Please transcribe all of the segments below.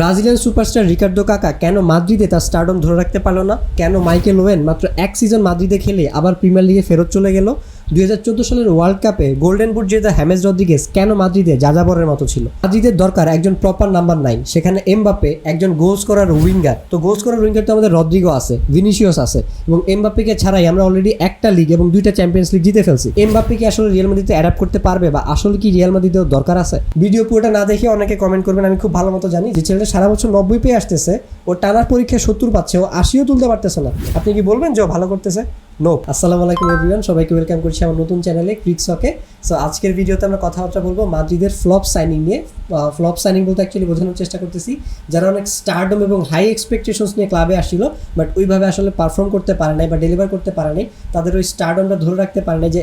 Brazilian superstar Ricardo কাকা কেন মাদ্রিদে তার স্টারডম ধরে রাখতে পারল না? কেন মাইকেল ওয়েন মাত্র এক সিজন মাদ্রিদে খেলে আবার প্রিমিয়ার লিগে ফেরত চলে গেল? দুই সালের ওয়ার্ল্ড কাপে গোল্ডেন বুট জেতা হ্যামেজ রদ্রিগেস কেন মাদ্রিদে যাযাবরের মতো ছিল? মাদ্রিদের দরকার একজন প্রপার নাম্বার নাইন সেখানে এমবাপে একজন গোলস করার উইঙ্গার তো গোলস করার উইঙ্গার তো আমাদের রদ্রিগো আছে ভিনিসিয়াস আছে এবং এমবাপ্পেকে ছাড়াই আমরা অলরেডি একটা লিগ এবং দুইটা চ্যাম্পিয়ন্স লিগ জিতে ফেলছি। এমবাপ্পে কি আসলে রিয়াল মাদ্রিদে অ্যাডাপ্ট করতে পারবে বা আসলে কি রিয়াল মাদ্রিদেও দরকার আছে? ভিডিও পুরোটা না দেখে অনেকে কমেন্ট করবেন, আমি খুব ভালো মতো জানি যে ছেলেটা সারা বছর নব্বই পেয়ে আসতেছে, ও টানার পরীক্ষায় সত্তর পাচ্ছে, ও আশিও তুলতে পারতেছে না। আপনি কি বলবেন যে ও ভালো করতেছে? নো আসসালামু আলাইকুম এভরিওয়ান সবাইকে ওয়েলকাম করছি আমার নতুন চ্যানেলে ক্রিকসকে সো আজকের ভিডিওতে আমরা কথাবার্তা বলব মাদ্রিদের ফ্লপ সাইনিং নিয়ে। ফ্লপ সাইনিং বলতে অ্যাকচুয়ালি বোঝানোর চেষ্টা করতেছি। যারা অনেক স্টারডম এবং হাই এক্সপেকটেশনস নিয়ে ক্লাবে আসছিল বাট ওইভাবে আসলে পারফর্ম করতে পারে নাই বা ডেলিভার করতে পারে নাই, তাদের ওই স্টারডমটা ধরে রাখতে পারে নাই যে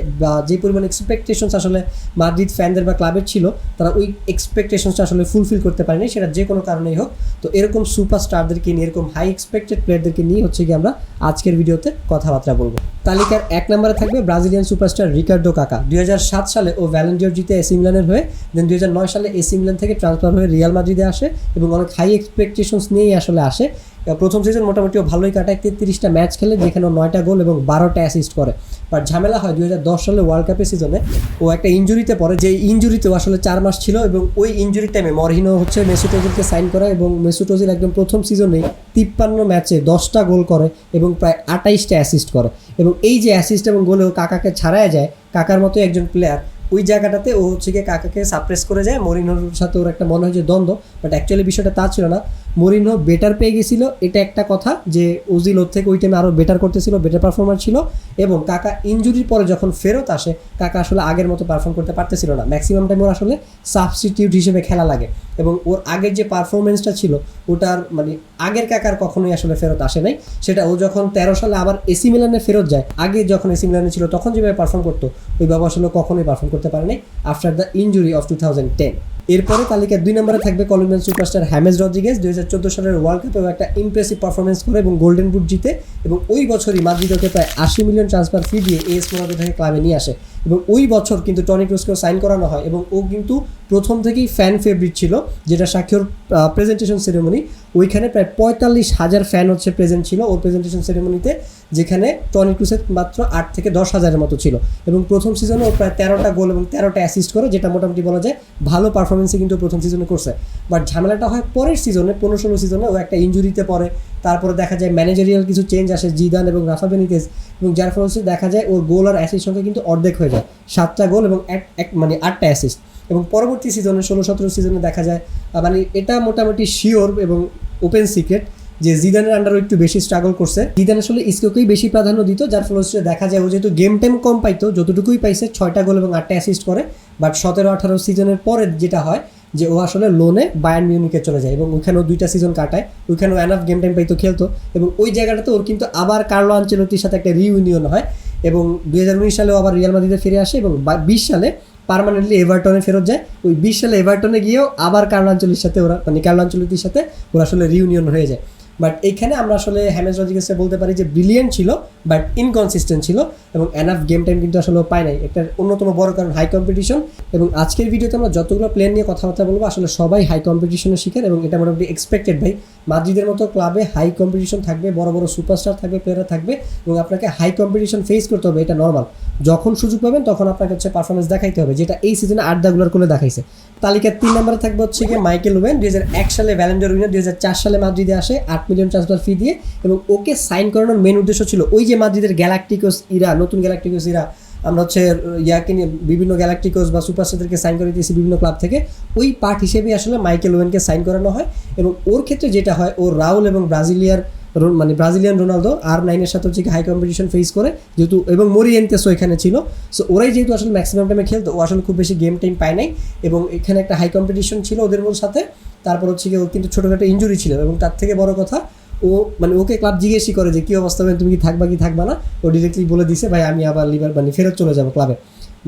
যে পরিমাণ এক্সপেকটেশনস আসলে মাদ্রিদ ফ্যানদের বা ক্লাবের ছিল, তারা ওই এক্সপেকটেশনসটা আসলে ফুলফিল করতে পারেনি সেটা যে কোনো কারণেই হোক। তো এরকম সুপার স্টারদেরকে নিয়ে, এরকম হাই এক্সপেক্টেড প্লেয়ারদেরকে নিয়ে হচ্ছে কি আমরা আজকের ভিডিওতে কথাবার্তা বলব। তালিকার এক নম্বরে থাকবে ব্রাজিলিয়ান সুপারস্টার রিকার্ডো কাকা দুই হাজার সাত সালে ও ভ্যালেন্টিয়ার জিতে এসি মিলানের হয়ে দেন দু হাজার নয় সালে এসি মিলান থেকে ট্রান্সফার হয়ে রিয়াল মাদ্রিদে আসে এবং অনেক হাই এক্সপেকটেশনস নিয়েই আসলে আসে। প্রথম সিজন মোটামুটি ভালোই কাটায়। তেত্রিশটা ম্যাচ খেলে, যেখানে নয়টা গোল এবং বারোটা অ্যাসিস্ট করে। বাট ঝামেলা হয় দু হাজার দশ সালে ওয়ার্ল্ড কাপের সিজনে ও একটা ইঞ্জুরিতে পড়ে যে ইঞ্জুরিতেও আসলে চার মাস ছিল এবং ওই ইঞ্জুরি টাইমে মরহিনো হচ্ছে মেসুট ওজিলকে সাইন করা এবং মেসুট একদম প্রথম সিজনে তিপ্পান্ন ম্যাচে দশটা গোল করে এবং প্রায় আটাইশটা অ্যাসিস্ট করে। এবং এই যে অ্যাসিস্ট এবং গোলে ও কাকাকে ছাড়াই যায়, কাকার মতো একজন প্লেয়ার ওই জায়গাটাতে ও হচ্ছে গিয়ে কাকাকে সাপ্রেস করে যায়। মরিনোর সাথে ওর একটা মনে হয় যে দ্বন্দ্ব বাট অ্যাকচুয়ালি বিষয়টা তা ছিল না। মরিনো বেটার পেয়ে গেছিল। এটা একটা কথা যে ওজিল ওর থেকে ওই টাইমে আরও বেটার করতেছিল বেটার পারফর্মার ছিল এবং কাকা ইঞ্জুরির পরে যখন ফেরত আসে, কাকা আসলে আগের মতো পারফর্ম করতে পারতেছিল না। ম্যাক্সিমাম টাইম ওর আসলে সাবস্টিটিউট হিসেবে খেলা লাগে এবং ওর আগের যে পারফরমেন্সটা ছিল, ওটার মানে আগের কাকার কখনোই আসলে ফেরত আসে নাই। সেটা ও যখন তেরো সালে আবার এসি মিলানে ফেরত যায়, আগে যখন এসি মিলানে ছিল, তখন যেভাবে পারফর্ম করতো, ওইভাবে আসলে কখনোই পারফর্ম করতে পারেনি after the injury of two thousand ten এরপরে তালিকার দুই নম্বরে থাকবে কলম্বিয়ান সুপারস্টার হ্যামেজ রদ্রিগেজ, দুই হাজার চোদ্দ সালের ওয়ার্ল্ড কাপেও একটা ইমপ্রেসিভ পারফরমেন্স করে এবং গোল্ডেন বুট জিতে এবং ওই বছরই মাদ্রিদকে প্রায় আশি মিলিয়ন ট্রান্সফার ফি দিয়ে এস মোনাকো থেকে ক্লাবে নিয়ে আসে। এবং ওই বছর কিন্তু টনি ক্রুসকেও সাইন করানো হয় এবং ও কিন্তু প্রথম থেকেই ফ্যান ফেভারিট ছিল, যেটা সাক্ষর প্রেজেন্টেশন সেরেমনি ওইখানে প্রায় পঁয়তাল্লিশ হাজার ফ্যান হচ্ছে প্রেজেন্ট ছিল ওর প্রেজেন্টেশন সেরেমনিতে যেখানে টনি ক্রুসের মাত্র আট থেকে দশ হাজারের মতো ছিল এবং প্রথম সিজনে ও প্রায় তেরোটা গোল এবং তেরোটা অ্যাসিস্ট করে, যেটা মোটামুটি বলা যায় ভালো পারফরমেন্সই কিন্তু প্রথম সিজনে করছে। বাট ঝামেলাটা হয় পরের সিজনে পনেরো ষোলো সিজনে ও একটা ইঞ্জুরিতে পড়ে তারপরে দেখা যায় ম্যানেজারিয়াল কিছু চেঞ্জ আসে, জিদান এবং রাফা বেনিতেজ, এবং যার ফলে দেখা যায় ওর গোল আর অ্যাসিস্ট সংখ্যা কিন্তু অর্ধেক হয়ে যায়। সাতটা গোল এবং এক এক মানে আটটা অ্যাসিস্ট এবং পরবর্তী সিজনে ষোলো সতেরো সিজনে দেখা যায় মানে এটা মোটামুটি শিওর এবং ওপেন সিক্রেট যে জিদানের আন্ডারও একটু বেশি স্ট্রাগল করছে। জিদান আসলে ইস্কোকেই বেশি প্রাধান্য দিত, যার ফলে হচ্ছে দেখা যায় ও যেহেতু গেম টাইম কম পাইতো, যতটুকুই পাইছে ছয়টা গোল এবং আটটা অ্যাসিস্ট করে বাট সতেরো আঠারো সিজনের পরে যেটা হয় যে ও আসলে লোনে বায়ান মিউনিকে চলে যায় এবং ওইখানেও দুইটা সিজন কাটায়, ওইখানেও অ্যানাফ গেম টাইম পাইতো খেলতো এবং ওই জায়গাটাতে ওর কিন্তু আবার কার্লো আঞ্চলতির সাথে একটা রিউনিয়ন হয় এবং দু হাজার উনিশ সালেও আবার রিয়াল মাদ্রিদে ফিরে আসে এবং বিশ সালে পারমানেন্টলি এভারটনে ফেরত যায়। ওই বিশ সালে এভারটনে গিয়েও আবার কার্লো আঞ্চলির সাথে ওরা মানে কার্লো আঞ্চলিতির সাথে ওরা আসলে রিউনিয়ন হয়ে যায়। বাট এইখানে আমরা আসলে হ্যামেজ রদ্রিগেসে বলতে পারি যে ব্রিলিয়েন্ট ছিল বাট ইনকনসিস্টেন্ট ছিল এবং এনাফ গেম টাইম কিন্তু আসলে পায় নাই। এটার অন্যতম বড় কারণ হাই কম্পিটিশন এবং আজকের ভিডিওতে আমরা যতগুলো প্লেয়ার নিয়ে কথাবার্তা বলব, আসলে সবাই হাই কম্পিটিশনের শিকার এবং এটা মোটামুটি এক্সপেক্টেড ভাই। মাদ্রিদের মতো ক্লাবে হাই কম্পিটিশন থাকবে, বড় বড় সুপারস্টার থাকবে প্লেয়াররা থাকবে এবং আপনাকে হাই কম্পিটিশন ফেস করতে হবে, এটা নর্মাল যখন সুযোগ পাবেন তখন আপনাকে হচ্ছে পারফরমেন্স দেখাইতে হবে, যেটা এই সিজনে আড্ডাগুলোর করে দেখাইছে। তালিকার তিন নম্বরে থাকবে হচ্ছে গিয়ে মাইকেল ওয়েন, দুই হাজার এক সালে ভ্যালেন্ডার উইনার দুই হাজার চার সালে মাদ্রিদে আসে, আট মিলিয়ন ট্রান্সফার ফি দিয়ে এবং ওকে সাইন করানোর মেন উদ্দেশ্য ছিল ওই যে মাদ্রিদের গ্যালাকটিকোস ইরা, নতুন গ্যালাকটিকোস ইরা, আমরা হচ্ছে ইয়াকে নিয়ে বিভিন্ন গ্যালাকটিকোস বা সুপারস্টারদেরকে সাইন করে দিয়েছি বিভিন্ন ক্লাব থেকে। ওই পার্ট হিসেবে আসলে মাইকেল ওয়েনকে সাইন করানো হয় এবং ওর ক্ষেত্রে যেটা হয়, ও রাউল এবং ব্রাজিলিয়ার মানে ব্রাজিলিয়ান রোনালদো আর নাইনের সাথে হচ্ছে হাই কম্পিটিশন ফেস করে যেহেতু এবং মরিয়েন্তেসও এখানে ছিল। সো ওরাই যেহেতু আসলে ম্যাক্সিমাম টাইমে খেলতো, ও আসলে খুব বেশি গেম টাইম পায় নাই এবং এখানে একটা হাই কম্পিটিশন ছিল ওদের সাথে। তারপর হচ্ছে কি ও কিন্তু ছোটোখাটো ইঞ্জুরি ছিল এবং তার থেকে বড় কথা, ও মানে ওকে ক্লাব জিজ্ঞেসই করে যে, কী অবস্থা তুমি কি থাকবা কি থাকবা না? ও ডিরেক্টলি বলে দিছে, ভাই, আমি আবার লিভার মানে ফেরত চলে যাব ক্লাবে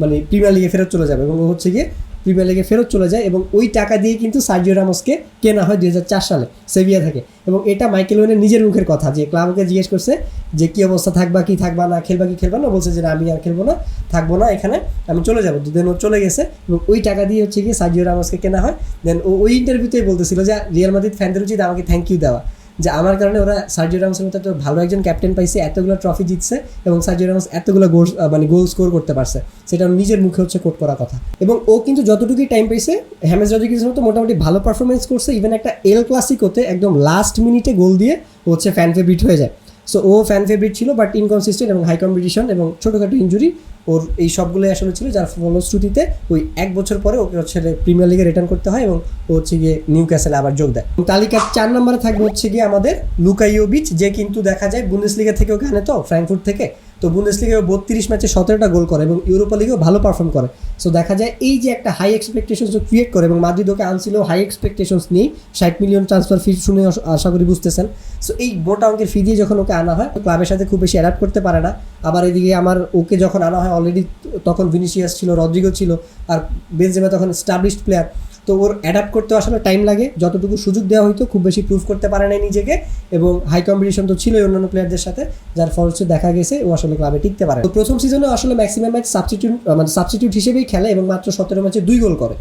মানে প্রিমিয়ার লিগে ফেরত চলে যাবে এবং ও হচ্ছে গিয়ে প্রিমিয়ার লিগে ফেরত চলে যায় এবং ওই টাকা দিয়ে কিন্তু সার্জিও রামোসকে কেনা হয় দুই হাজার চার সালে, সেভিয়া থেকে। এবং এটা মাইকেল ওয়েনের নিজের মুখের কথা, যে ক্লাবকে জিজ্ঞেস করছে যে কী অবস্থা, থাকবা কি, থাকবা না, খেলবা কি, খেলবা না? বলছে যে আমি আর খেলব না, থাকব না, এখানে আমি চলে যাব। দুদিন ও চলে গেছে এবং ওই টাকা দিয়ে হচ্ছে গিয়ে সার্জিও রামোসকে কেনা হয়। দেন ও ওই ইন্টারভিউতেই বলতেছিল যে, রিয়াল মাদ্রিদ ফ্যানদের উচিত আমাকে থ্যাংক ইউ দেওয়া। যে আমার কারণে ওরা সার্জিও রামসের মতো ভালো একজন ক্যাপ্টেন পাইছে, এতগুলো ট্রফি জিতছে এবং সার্জিও রামস এতগুলো গোল মানে গোল স্কোর করতে পারছে। সেটা নিজের মুখে হচ্ছে কোট করা কথা। এবং ও কিন্তু যতটুকুই টাইম পাইছে হ্যামেজ রাজিকের মতো মোটামুটি ভালো পারফরমেন্স করছে ইভেন একটা এল ক্লাসিকোতে একদম লাস্ট মিনিটে গোল দিয়ে হচ্ছে ফ্যান ফেভারিট হয়ে যায়। সো ও ফ্যান ফেভারিট ছিল বাট ইনকনসিস্টেন্ট এবং হাই কম্পিটিশন এবং ছোটোখাটো ইঞ্জুরি ওর এই সবগুলোই আসলে ছিল, যার ফলশ্রুতিতে ওই এক বছর পরে ওকে হচ্ছে প্রিমিয়ার লিগে রিটার্ন করতে হয় এবং ও হচ্ছে গিয়ে নিউ ক্যাসেলে আবার যোগ দেয়। তালিকার চার নম্বরে থাকবে হচ্ছে গিয়ে আমাদের লুকাইও বিচ যে কিন্তু দেখা যায় বুন্দেস লিগা থেকে ওকে আনে তো ফ্র্যাঙ্কফুট থেকে। তো বুন্দেস লিগে বত্রিশ ম্যাচে সতেরোটা গোল করে এবং ইউরোপা লিগেও ভালো পারফর্ম করে। সো দেখা যায় এই যে একটা হাই এক্সপেকটেশনস ক্রিয়েট করে এবং মাদ্রিদ ওকে আনছিল হাই এক্সপেকটেশনস নেই ষাট মিলিয়ন ট্রান্সফার ফি শুনে আশা করি বুঝতেছেন। সো এই মোটা অঙ্কের ফি দিয়ে যখন ওকে আনা হয় ক্লাবের সাথে খুব বেশি অ্যাডাপ্ট করতে পারে না। আবার এদিকে আমার ওকে যখন আনা হয় অলরেডি তখন ভিনিসিয়াস ছিল রদ্রিগো ছিল, আর বেনজেমা তখন স্টাবলিশড প্লেয়ার তো ওর অ্যাডাপ্ট করতে আসলে টাইম লাগে, যতটুকু সুযোগ দেওয়া হয়তো খুব বেশি প্রুভ করতে পারে নাই নিজেকে এবং হাই কম্পিটিশন তো ছিলই অন্যান্য প্লেয়ারদের সাথে, যার ফলশ্রুতি দেখা গেছে, ও আসলে ক্লাবে টিকতে পারে। তো প্রথম সিজনে আসলে ম্যাক্সিমাম ম্যাচ সাবস্টিটিউট মানে সাবস্টিটিউট হিসেবেই খেলে এবং মাত্র সতেরো ম্যাচে দুই গোল করে।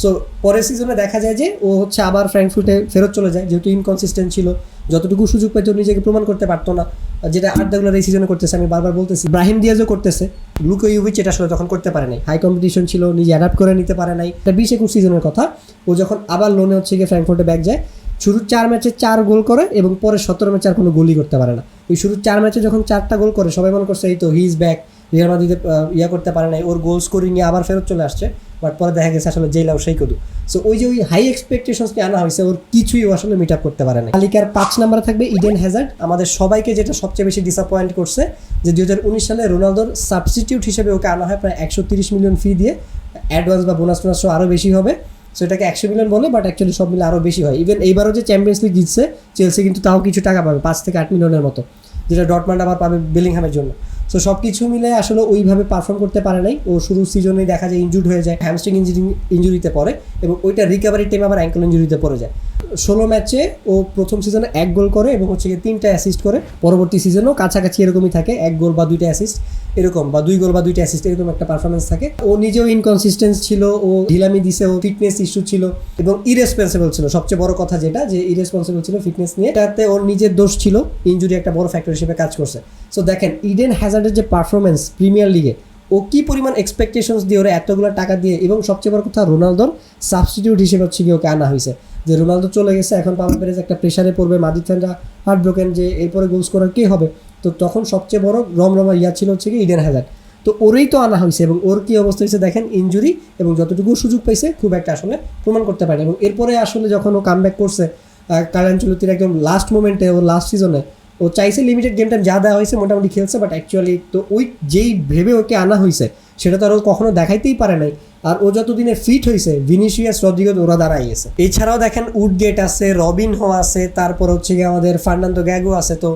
সো পরের সিজনে দেখা যায় যে ও হচ্ছে আবার ফ্র্যাঙ্কফুটে ফেরত চলে যায়, যেহেতু ইনকনসিস্টেন্ট ছিল। যতটুকু সুযোগ পেত, নিজেকে প্রমাণ করতে পারতো না। যেটা আড্ডাগুলোর এই সিজনে করতেছে, আমি বারবার বলতেছি। ব্রাহিম দিয়াজও করতেছে। লুকো ইউভিচ এটা আসলে তখন করতে পারে নাই। হাই কম্পিটিশন ছিল, নিজে অ্যাডাপ্ট করে নিতে পারে নাই। এটা বিশ একুশ সিজনের কথা। ও যখন আবার লোনে হচ্ছে গিয়ে ফ্র্যাঙ্কফুর্টে ব্যাক যায়, শুরুর চার ম্যাচে চার গোল করে এবং পরে সতেরো ম্যাচে আর কোনো গোলই করতে পারে না। ওই শুরুর চার ম্যাচে যখন চারটা গোল করে, সবাই মনে করছে, এই তো হি ইজ ব্যাক রিয়াল মাদ্রিদে ইয়া করতে পারে নাই। ওর গোল স্কোরিং নিয়ে আবার ফেরত চলে আসছে। বাট পরে দেখা গেছে আসলে জেলাও সেই কদু। সো ওই যে ওই হাই এক্সপেকটেশনসকে আনা হয়েছে, ওর কিছুই আসলে মিট আপ করতে পারে না তালিকার পাঁচ নম্বরে থাকবে ইডেন হ্যাজার্ড আমাদের সবাইকে যেটা সবচেয়ে বেশি ডিসঅ্যাপয়েন্ট করছে, যে দু হাজার উনিশ সালে রোনালদোর সাবস্টিটিউট হিসেবে ওকে আনা হয় প্রায় একশো মিলিয়ন ফি দিয়ে। অ্যাডভান্স বা বোনাস টোনাস আরও বেশি হবে। সো এটাকে একশো মিলিয়ন বলে বাট অ্যাকচুয়ালি সব মিলে আরও বেশি হয়। ইভেন এইবারও যে চ্যাম্পিয়ন্স লিগ জিতছে চেলসি কিন্তু তাও কিছু টাকা পাবে, পাঁচ থেকে আট মিলিয়নের মতো, যেটা ডটমান্ড আবার পাবে বিলিংহামের জন্য। সো সব কিছু মিলে আসলে ওইভাবে পারফর্ম করতে পারে নাই। ও শুরু সিজনেই দেখা যায় ইনজুর্ড হয়ে যায় হ্যামস্ট্রিং ইঞ্জুরি ইঞ্জুরিতে পড়ে এবং ওইটা রিকভারি টাইম আবার অ্যাঙ্কেল ইঞ্জুরিতে পড়ে যায়। ষোলো ম্যাচে ও প্রথম সিজনে এক গোল করে এবং হচ্ছে গিয়ে তিনটা অ্যাসিস্ট করে। পরবর্তী সিজনেও কাছাকাছি এরকমই থাকে, এক গোল বা দুইটা অ্যাসিস্ট এরকম বা দুই গোল বা দুইটা অ্যাসিস্ট এরকম একটা পারফরমেন্স থাকে। ও নিজেও ইনকনসিস্টেন্স ছিল, ও ঢিলামি দিছে, ও ফিটনেস ইস্যু ছিল এবং ইরেসপন্সিবল ছিল। সবচেয়ে বড় কথা যেটা, যে ইরেসপন্সিবল ছিল ফিটনেস নিয়ে। এটাতে ওর নিজের দোষ ছিল ইঞ্জুরি একটা বড় ফ্যাক্টর হিসেবে কাজ করছে। সো দেখেন ইডেন হ্যাজার্ডের যে পারফরমেন্স প্রিমিয়ার লিগে ও কি পরিমাণ এক্সপেকটেশনস দিয়ে ওরা এতগুলো টাকা দিয়ে, এবং সবচেয়ে বড় কথা, রোনালদোর সাবস্টিটিউট হিসেবে হচ্ছে গিয়ে ওকে আনা হয়েছে। যে রোনালদো চলে গেছে, এখন পাওয়ার পেরেজ একটা প্রেশারে পড়বে মাদিদ ফ্যানরা হার্ট ব্রোকেন যে এরপরে গোল স্কোরার কে হবে? তো তখন সবচেয়ে বড় রমরমা ইয়া ছিল হচ্ছে কি ইডেন হ্যাজার্ড তো ওরই তো আনা হয়েছে, এবং ওর কী অবস্থা হয়েছে দেখেন ইঞ্জুরি এবং যতটুকু সুযোগ পাইছে, খুব একটা আসলে প্রমাণ করতে পারে এবং এরপরে আসলে যখন ও কাম ব্যাক করছে কালাঞ্চলতির একদম লাস্ট মোমেন্টে ও লাস্ট সিজনে ও চাইছে লিমিটেড গেম টাইম যা দেওয়া হয়েছে মোটামুটি খেলছে বাট অ্যাকচুয়ালি তো ওই যেই ভেবে ওকে আনা হয়েছে, সেটা তো আর ও কখনো দেখাইতেই পারে নাই। আর ও যতদিনে ফিট হয়েছে ভিনিসিয়াস রদ্রিগো ওরা দাঁড়াই গেছে। এছাড়াও দেখেন উডগেট আছে রবিন হো আছে, তারপর হচ্ছে গিয়ে আমাদের ফার্নান্দো গ্যাগো আছে, তো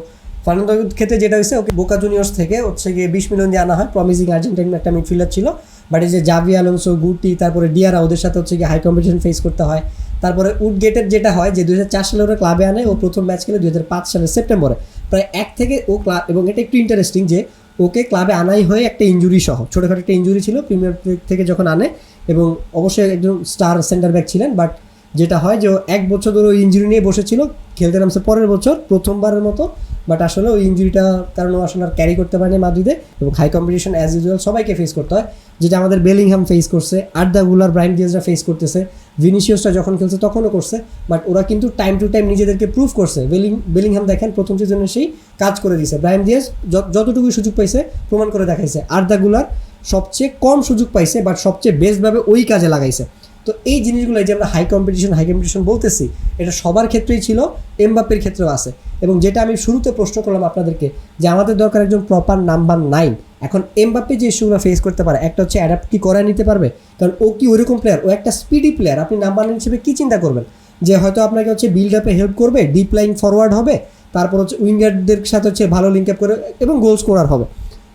ফার্নান্দো ক্ষেত্রে যেটা হয়েছে, ওকে বোকা জুনিয়র্স থেকে হচ্ছে গিয়ে বিশ মিলিয়ন দিয়ে আনা হয়। প্রমিসিং আর্জেন্টাইন একটা মিডফিল্ডার ছিল বাট এই যে জাভি আলোনসো গুটি তারপরে ডিয়ারা ওদের সাথে হচ্ছে গিয়ে হাই কম্পিটিশন ফেস করতে হয়। তারপরে উডগেটের যেটা হয় যে দু হাজার চার সালে ওরা ক্লাবে আনে, ও প্রথম ম্যাচ খেলে দুই হাজার পাঁচ সালের সেপ্টেম্বরে। প্রায় এক থেকে ও ক্লাব এবং এটা একটু ইন্টারেস্টিং যে ওকে ক্লাবে আনাই হয়ে একটা ইঞ্জুরি সহ, ছোটোখাটো একটা ইঞ্জুরি ছিল প্রিমিয়ার লিগ থেকে যখন আনে, এবং অবশ্যই একজন স্টার সেন্টার ব্যাক ছিলেন বাট যেটা হয় যে ও এক বছর ধরে ওই ইঞ্জুরি নিয়ে বসেছিল, খেলতে নামছে পরের বছর, প্রথমবারের মতো বাট আসলে ওই ইঞ্জুরিটা কারণে আসলে আর ক্যারি করতে পারেনি মাদ্রিদে, এবং হাই কম্পিটিশন অ্যাজ ইউজুয়াল সবাইকে ফেস করতে হয়, যেটা আমাদের বেলিংহাম ফেস করছে, আড্ডা গুলার ব্রাইম ডিয়াজরা ফেস করতেছে ভিনিসিয়াসটা যখন খেলছে তখনও করছে বাট ওরা কিন্তু টাইম টু টাইম নিজেদেরকে প্রুভ করছে। বেলিং বেলিংহাম দেখেন, প্রথম সিজনে সেই কাজ করে দিয়েছে। ব্রাইম ডিয়াজ যত- যতটুকু সুযোগ পাইছে, প্রমাণ করে দেখাইছে। আড্ডা গুলার সবচেয়ে কম সুযোগ পাইছে বাট সবচেয়ে বেস্টভাবে ওই কাজে লাগাইছে। তো এই জিনিসগুলো যে আমরা হাই কম্পিটিশন হাই কম্পিটিশন বলতেছি, এটা সবার ক্ষেত্রেই ছিল এমবাপ্পের ক্ষেত্রেও আছে। এবং যেটা আমি শুরুতে প্রশ্ন করলাম আপনাদেরকে, যে আমাদের দরকার একজন প্রপার নাম্বার নাইন এখন এমবাপ্পে যে ইস্যুগুলো ফেস করতে পারে, একটা হচ্ছে অ্যাডাপ্ট কি করে নিতে পারবে, কারণ ও কি ওইরকম প্লেয়ার ও একটা স্পিডি প্লেয়ার আপনি নাম্বার নাইন হিসেবে কী চিন্তা করবেন? যে হয়তো আপনাকে হচ্ছে বিল্ড আপে হেল্প করবে ডিপ লাইন ফরওয়ার্ড হবে, তারপর হচ্ছে উইঙ্গারদের সাথে হচ্ছে ভালো লিঙ্ক আপ করে এবং গোল স্কোরার হবে।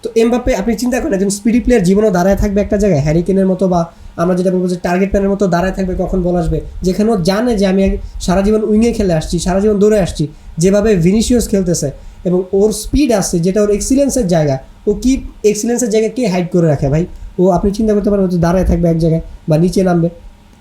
তো এমবাপ্পে আপনি চিন্তা করেন, একজন স্পিডি প্লেয়ার জীবনও দাঁড়ায় থাকবে একটা জায়গায় হ্যারিকেনের মতো বা আমরা যেটা বলব যে টার্গেট ম্যানের মতো দাঁড়ায় থাকবে কখন বল আসবে, যেখানে ও জানে যে আমি সারা জীবন উইংয়ে খেলে আসছি, সারা জীবন দৌড়ে আসছি, যেভাবে ভিনিসিয়াস খেলতেছে এবং ওর স্পিড আসছে যেটা ওর এক্সিলেন্সের জায়গা ও কি এক্সিলেন্সের জায়গা কে হাইড করে রাখে ভাই? ও আপনি চিন্তা করতে পারেন, ও তো দাঁড়ায় থাকবে এক জায়গায় বা নিচে নামবে।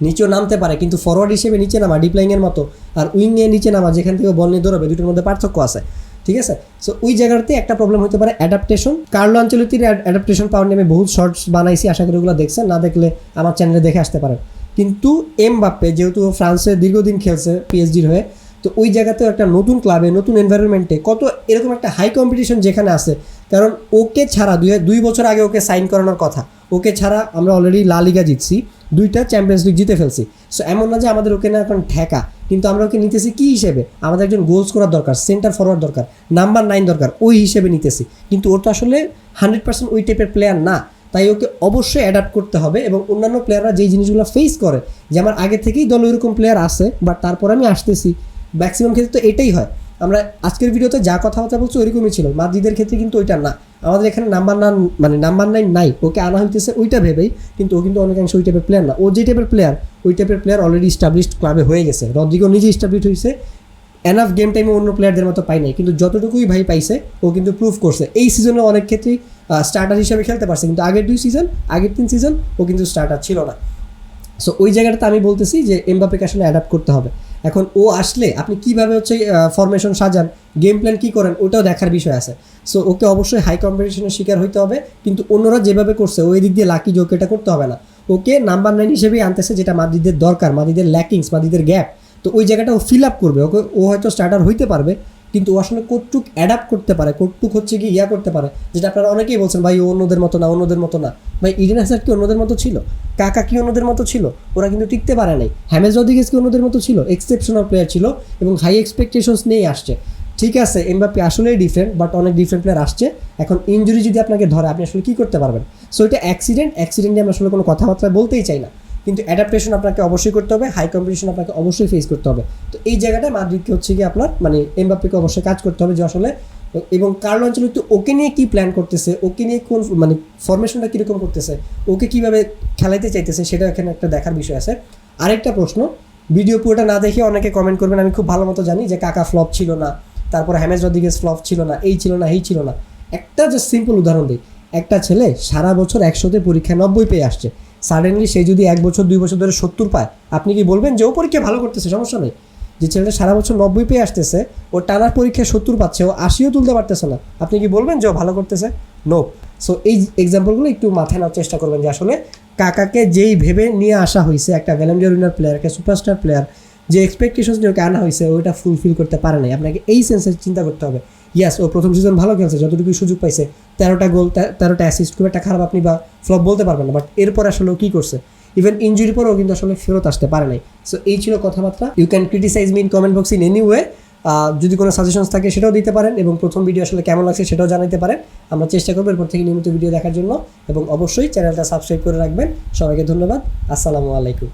নিচেও নামতে পারে, কিন্তু ফরওয়ার্ড হিসেবে নিচে নামা ডিপ্লাইংয়ের মতো। আর উইং নিয়ে নিচে নামা, যেখান থেকে বল নিয়ে দৌড়াবে, দুটোর মধ্যে পার্থক্য আছে। ঠিক আছে? সো ওই জায়গাতে একটা প্রবলেম হতে পারে অ্যাডাপ্টেশন কার্লো আঞ্চলিতির অ্যাডাপ্টেশন পাওয়ার নিয়ে আমি বহুত শর্টস বানাইছি, আশা করি ওগুলো দেখছেন। না দেখলে আমার চ্যানেলে দেখে আসতে পারেন। কিন্তু এম বাপ্পে যেহেতু ফ্রান্সে দীর্ঘদিন খেলছে পিএসজির হয়ে তো ওই জায়গাতেও একটা নতুন ক্লাবে নতুন এনভায়রনমেন্টে কত এরকম একটা হাই কম্পিটিশন যেখানে আছে। কারণ ওকে ছাড়া দুই দুই বছর আগে ওকে সাইন করানোর কথা, ওকে ছাড়া আমরা অলরেডি লা লিগা জিতছি, দুইটা চ্যাম্পিয়ন্স লিগ জিতে ফেলছি। সো এমন না যে আমাদের ওকে না এখন ঠেকা, কিন্তু আমরা ওকে নিতেছি কী হিসেবে? আমাদের একজন গোলস করার দরকার সেন্টার ফরওয়ার্ড দরকার নাম্বার নাইন দরকার, ওই হিসেবে নিতেছি। কিন্তু ওর তো আসলে হান্ড্রেড পার্সেন্ট ওই টাইপের প্লেয়ার না, তাই ওকে অবশ্যই অ্যাডাপ্ট করতে হবে এবং অন্যান্য প্লেয়াররা যেই জিনিসগুলো ফেস করে, যে আমার আগে থেকেই দল ওইরকম প্লেয়ার আছে বাট তারপর আমি আসতেছি। ম্যাক্সিমাম ক্ষেত্রে তো এটাই হয়। আমরা আজকের ভিডিওতে যা কথাবার্তা বলছি ওইরকমই ছিল। মাদ্রিদের ক্ষেত্রে কিন্তু ওইটা না। আমাদের এখানে নাম্বার নান মানে নাম্বার নাইন নাই। ওকে আনা হইতেছে ওইটা ভেবেই, কিন্তু ও কিন্তু অনেকাংশ ওই টাইপের প্লেয়ার না। ও যে টাইপের প্লেয়ার ওই টাইপের প্লেয়ার অলরেডি স্টাবলিশড ক্লাবে হয়ে গেছে। রদ্রিগো নিজে স্টাবলিশ হয়েছে এনাফ গেম টাইমে অন্য প্লেয়ারদের মতো পাই নাই। কিন্তু যতটুকুই ভাই পাইছে, ও কিন্তু প্রুভ করছে। এই সিজনে অনেক ক্ষেত্রেই স্টার্টার হিসেবে খেলতে পারছে। কিন্তু আগের দুই সিজন আগের তিন সিজন ও কিন্তু স্টার্টার ছিল না। সো ওই জায়গাটাতে আমি বলতেছি যে এমবাপেকে আসলে অ্যাডাপ্ট করতে হবে। এখন ও আসলে আপনি কীভাবে হচ্ছে ফরমেশন সাজান গেম প্ল্যান কী করেন, ওটাও দেখার বিষয় আছে। সো ওকে অবশ্যই হাই কম্পিটিশনের শিকার হইতে হবে, কিন্তু অন্যরা যেভাবে করছে, ওই দিক দিয়ে লাকি জোকে এটা করতে হবে না। ওকে নাম্বার নাইন হিসেবেই আনতেছে, যেটা মাদিদের দরকার মাদিদের ল্যাকিংস মাদিদের গ্যাপ তো ওই জায়গাটা ও ফিল আপ করবে, ওকে, ও হয়তো স্টার্টার হইতে পারবে কিন্তু ও আসলে কতটুক অ্যাডাপ্ট করতে পারে কতটুক হচ্ছে কি ইয়া করতে পারে। যেটা আপনারা অনেকেই বলছেন, ভাই, ও অন্যদের মতো না, অন্যদের মতো না। ভাই, ইডেন হ্যাজার্ড কি অন্যদের মতো ছিল? কাকা কি অন্যদের মতো ছিল? ওরা কিন্তু টিকতে পারে নাই। হ্যামেজ রদিগেস কি অন্যদের মতো ছিল? এক্সেপশনাল প্লেয়ার ছিল এবং হাই এক্সপেকটেশনস নিয়েই আসছে। ঠিক আছে এমবাপি আসলেই ডিফারেন্ট বাট অনেক ডিফারেন্ট প্লেয়ার আসছে। এখন ইঞ্জুরি যদি আপনাকে ধরে, আপনি আসলে কী করতে পারবেন? সো এটা অ্যাক্সিডেন্ট অ্যাক্সিডেন্টে আমি আসলে কোনো কথাবার্তা বলতেই চাই না। কিন্তু অ্যাডাপ্টেশন আপনাকে অবশ্যই করতে হবে হাই কম্পিটিশন আপনাকে অবশ্যই ফেস করতে হবে। তো এই জায়গাটায় মাদ্রিদকে হচ্ছে কি আপনার মানে এমবাপ্পিকে অবশ্যই কাজ করতে হবে যে আসলে, এবং কার্লো অঞ্চলিত ওকে নিয়ে কী প্ল্যান করতেছে, ওকে নিয়ে কোন মানে ফরমেশনটা কীরকম করতেছে, ওকে কীভাবে খেলাইতে চাইতেছে, সেটা এখানে একটা দেখার বিষয় আছে। আরেকটা প্রশ্ন ভিডিও পুরোটা না দেখে অনেকে কমেন্ট করবেন, আমি খুব ভালো মতো জানি যে কাকা ফ্লপ ছিল না, তারপর হ্যামেজ রদিগেস ফ্লপ ছিল না, এই ছিল না এই ছিল না। একটা জাস্ট সিম্পল উদাহরণ দিই, একটা ছেলে সারা বছর একশোতে পরীক্ষায় নব্বই পেয়ে আসছে সাডেনলি সে যদি এক বছর, দুই বছর ধরে সত্তর পায়, আপনি কি বলবেন যে ও পরীক্ষা ভালো করতেছে? সমস্যা নেই। যে ছেলেটা সারা বছর নব্বই পেয়ে আসতেছে, ও টানার পরীক্ষায় সত্তর পাচ্ছে, ও আশিও তুলতে পারতেছে না। আপনি কি বলবেন যে ও ভালো করতেছে? নো সো এই এক্সাম্পলগুলো একটু মাথায় নেওয়ার চেষ্টা করবেন যে আসলে কাকাকে যেই ভেবে নিয়ে আসা হয়েছে, একটা ভ্যালেন্ডিয়ার উইনার প্লেয়ার একটা সুপারস্টার প্লেয়ার যে এক্সপেকটেশন নিয়ে ওকে আনা হয়েছে ওইটা ফুলফিল করতে পারে নাই। আপনাকে এই সেন্সে চিন্তা করতে হবে। ইয়াস ও প্রথম সিজন ভালো খেলছে যতটুকু সুযোগ পাইছে, তেরোটা গোল তেরোটা অ্যাসিস্ট খুব একটা খারাপ আপনি বা ফ্লপ বলতে পারবেন না বাট এরপর আসলে কী করছে? ইভেন ইঞ্জুরি পরেও কিন্তু আসলে ফেরত আসতে পারে নাই। সো এই ছিল কথাবার্তা। You can criticise me in comment box in any way যদি কোনো সাজেশনস থাকে সেটাও দিতে পারেন এবং প্রথম ভিডিও আসলে কেমন লাগছে সেটাও জানাতে পারেন। আমরা চেষ্টা করব এরপর থেকে নিয়মিত ভিডিও দেখার জন্য এবং অবশ্যই চ্যানেলটা সাবস্ক্রাইব করে রাখবেন। সবাইকে ধন্যবাদ। আসসালামু আলাইকুম।